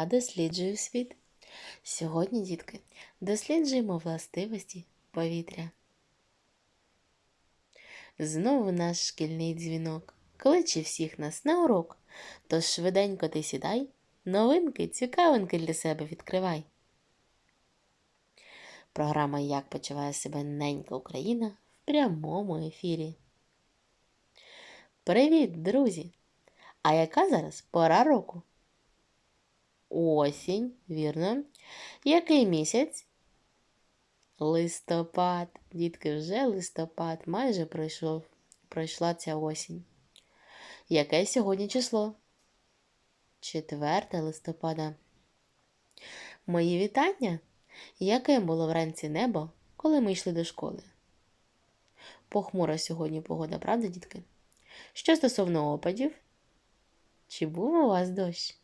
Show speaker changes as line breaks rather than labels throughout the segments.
Я досліджую світ. Сьогодні, дітки, досліджуємо властивості повітря. Знову наш шкільний дзвінок кличе всіх нас на урок. Тож швиденько ти сідай, новинки, цікавинки для себе відкривай. Програма Як почуває себе ненька Україна в прямому ефірі. Привіт, друзі! А яка зараз пора року? Осінь, вірно. Який місяць? Листопад. Дітки, вже листопад, майже пройшов, пройшла ця осінь. Яке сьогодні число? 4 листопада. Мої вітання. Яке було вранці небо, коли ми йшли до школи? Похмура сьогодні погода, правда, дітки? Що стосовно опадів? Чи був у вас дощ?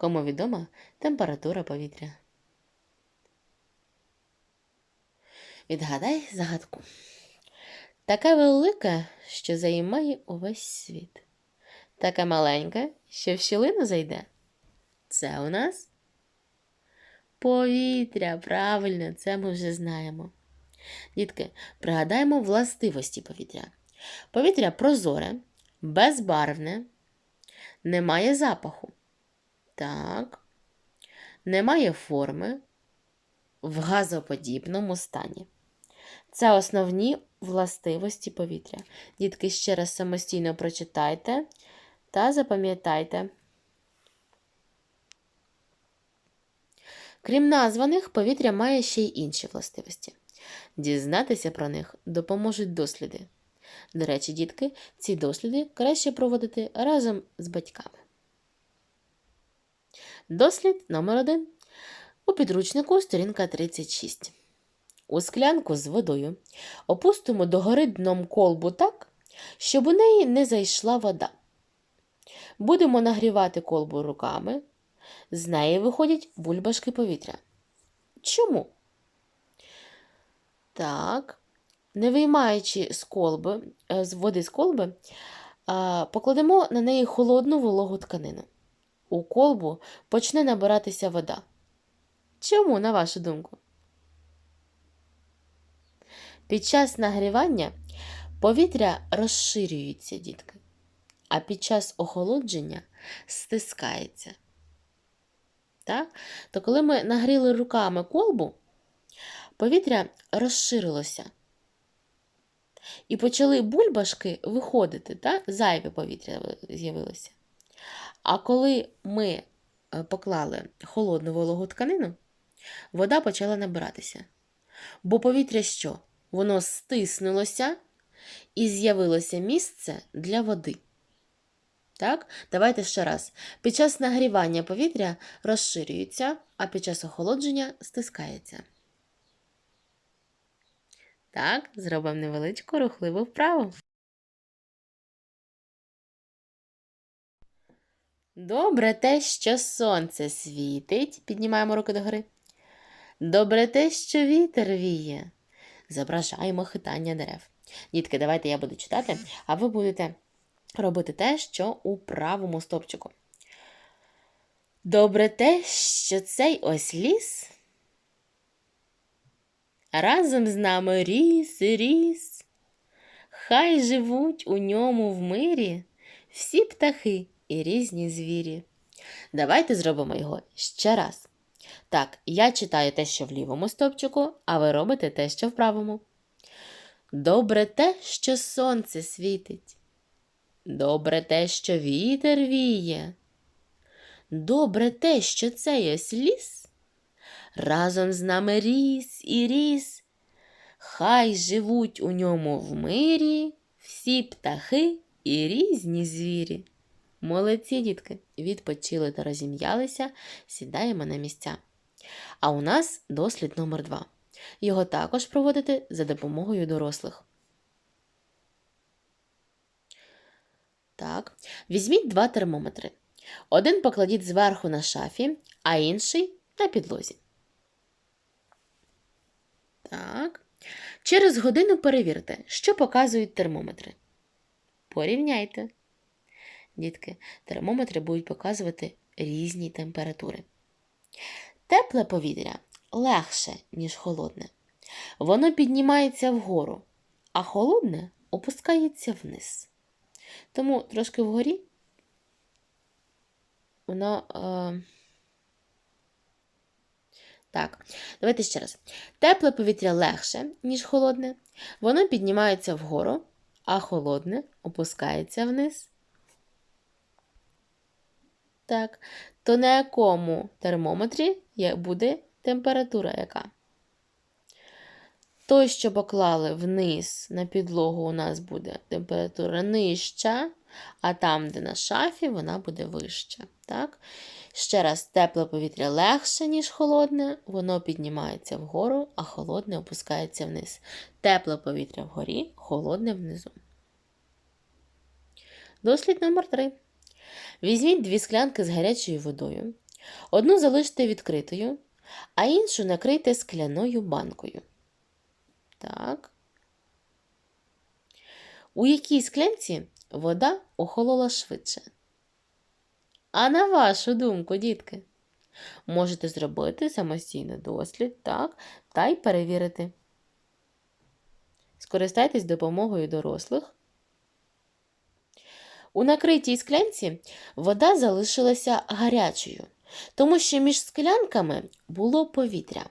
Кому відома температура повітря? Відгадай загадку. Таке велике, що займає увесь світ. Таке маленьке, що в щілину зайде. Це у нас повітря. Правильно, це ми вже знаємо. Дітки, пригадаємо властивості повітря. Повітря прозоре, безбарвне, не має запаху. Так. Немає форми в газоподібному стані. Це основні властивості повітря. Дітки, ще раз самостійно прочитайте та запам'ятайте. Крім названих, повітря має ще й інші властивості. Дізнатися про них допоможуть досліди. До речі, дітки, ці досліди краще проводити разом з батьками. Дослід номер 1 У підручнику сторінка 36. У склянку з водою опустимо догори дном колбу так, щоб у неї не зайшла вода. Будемо нагрівати колбу руками. З неї виходять бульбашки повітря. Чому? Так, не виймаючи з колби, е, з води з колби, покладемо на неї холодну вологу тканину. У колбу почне набиратися вода. Чому, на вашу думку? Під час нагрівання повітря розширюється, дітки, а під час охолодження стискається. Так? То коли ми нагріли руками колбу, повітря розширилося. І почали бульбашки виходити, так? зайве повітря з'явилося. А коли ми е, поклали холодну вологу тканину, вода почала набиратися. Бо повітря що? Воно стиснулося і з'явилося місце для води. Так, давайте ще раз. Під час нагрівання повітря розширюється, а під час охолодження стискається. Так, зробимо невеличку рухливу вправу. Добре те, що сонце світить. Піднімаємо руки догори. Добре те, що вітер віє. Зображаємо хитання дерев. Дітки, давайте я буду читати, а ви будете робити те, що у правому стопчику. Добре те, що цей ось ліс разом з нами ріс і ріс. Хай живуть у ньому в мирі всі птахи і різні звірі. Давайте зробимо його ще раз. Так, я читаю те, що в лівому стопчику, а ви робите те, що в правому. Добре те, що сонце світить. Добре те, що вітер віє. Добре те, що цей ось ліс разом з нами ріс і ріс. Хай живуть у ньому в мирі всі птахи і різні звірі. Молодці, дітки, відпочили та розім'ялися, сідаємо на місця. А у нас дослід номер 2 Його також проводити за допомогою дорослих. Так, візьміть два термометри. Один покладіть зверху на шафі, а інший на підлозі. Так. Через годину перевірте, що показують термометри. Порівняйте. Дітки, термометри будуть показувати різні температури. Тепле повітря легше, ніж холодне. Воно піднімається вгору, а холодне опускається вниз. Тому трошки вгорі воно. Е... Так, давайте ще раз. Тепле повітря легше, ніж холодне. Воно піднімається вгору, а холодне опускається вниз. Так, то на якому термометрі буде температура яка? Той, що поклали вниз на підлогу, у нас буде температура нижча, а там, де на шафі, вона буде вища. Так? Ще раз, тепле повітря легше, ніж холодне, воно піднімається вгору, а холодне опускається вниз. Тепле повітря вгорі, холодне внизу. Дослід номер 3. Візьміть дві склянки з гарячою водою. Одну залиште відкритою, а іншу накрийте скляною банкою. Так. У якій склянці вода охолола швидше? А на вашу думку, дітки, можете зробити самостійний дослід, так, та й перевірити. Скористайтесь допомогою дорослих. У накритій склянці вода залишилася гарячою, тому що між склянками було повітря.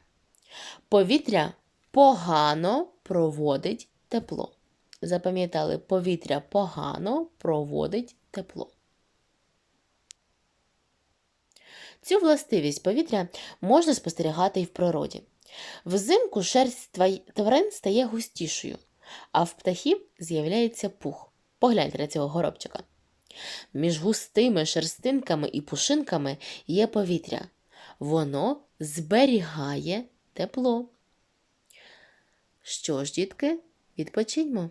Повітря погано проводить тепло. Запам'ятали, повітря погано проводить тепло. Цю властивість повітря можна спостерігати і в природі. Взимку шерсть тварин стає густішою, а в птахів з'являється пух. Погляньте на цього горобчика. Між густими шерстинками і пушинками є повітря. Воно зберігає тепло. Що ж, дітки, відпочиньмо.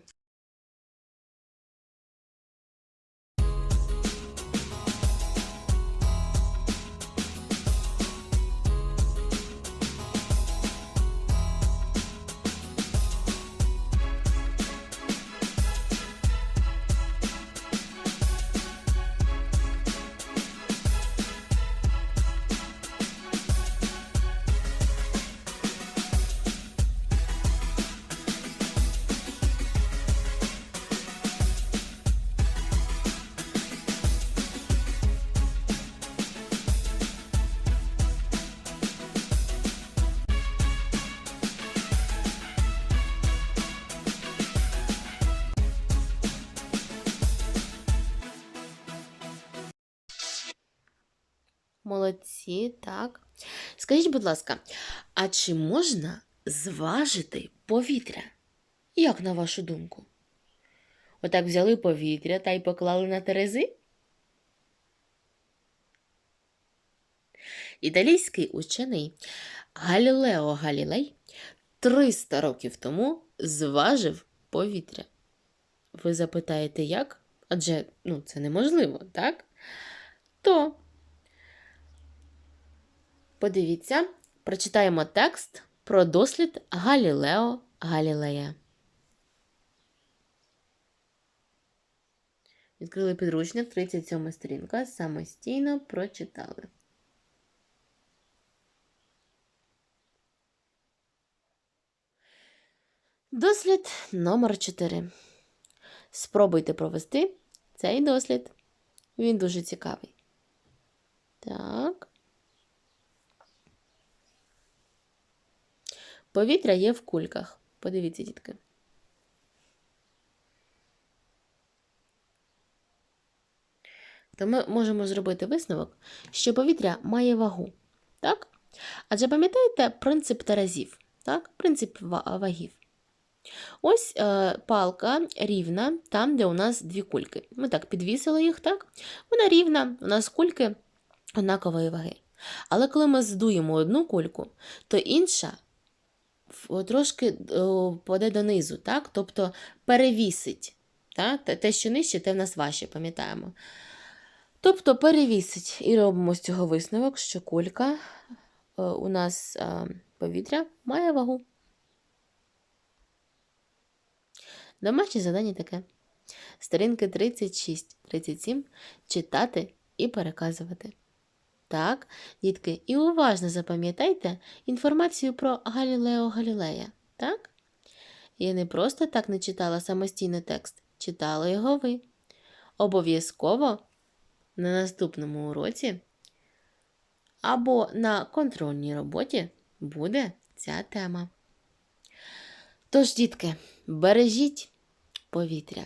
Молодці, так. Скажіть, будь ласка, а чи можна зважити повітря? Як на вашу думку? Отак взяли повітря та й поклали на терези? Італійський учений Галілео Галілей 300 років тому зважив повітря. Ви запитаєте, як? Адже ну, це неможливо, так? То Подивіться, прочитаємо текст про дослід Галілео Галілея. Відкрили підручник, 37 сторінка, самостійно прочитали. Дослід номер 4. Спробуйте провести цей дослід. Він дуже цікавий. Так. Повітря є в кульках. Подивіться, дітки. То ми можемо зробити висновок, що повітря має вагу. Так? Адже пам'ятаєте принцип терезів, так? принцип вагів. Ось е, палка рівна там, де у нас дві кульки. Ми так підвісили їх, так? Вона рівна, у нас кульки однакової ваги. Але коли ми здуємо одну кульку, то інша трошки о, паде донизу, так? тобто перевісить. Так? Те- що нижче, те в нас важче, пам'ятаємо. Тобто перевісить і робимо з цього висновок, що кулька е, у нас е, повітря має вагу. Домашнє завдання таке. Сторінки 36-37 читати і переказувати. Так, дітки, і уважно запам'ятайте інформацію про Галілео Галілея. Так? Я не просто так не читала самостійно текст, читала його ви. Обов'язково на наступному уроці або на контрольній роботі буде ця тема. Тож, дітки, бережіть повітря.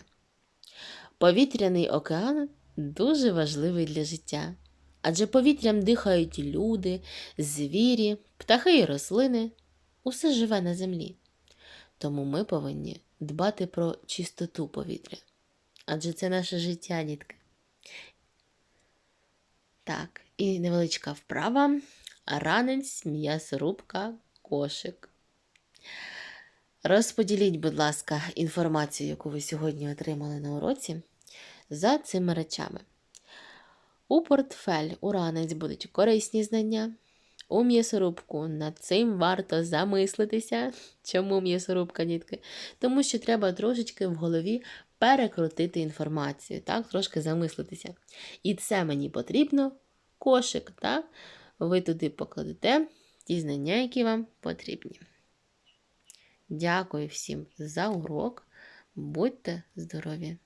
Повітряний океан дуже важливий для життя, адже повітрям дихають люди, звірі, птахи і рослини, усе живе на землі. Тому ми повинні дбати про чистоту повітря. Адже це наше життя, дітки. Так, і невеличка вправа. Ранець, м'ясорубка, кошик. Розподіліть, будь ласка, інформацію, яку ви сьогодні отримали на уроці, за цими речами. У портфель у ранець будуть корисні знання. У м'ясорубку над цим варто замислитися. Чому м'ясорубка, дітки? Тому що треба трошечки в голові перекрутити інформацію, так, трошки замислитися. І це мені потрібно кошик, так? Ви туди покладете ті знання, які вам потрібні. Дякую всім за урок. Будьте здорові!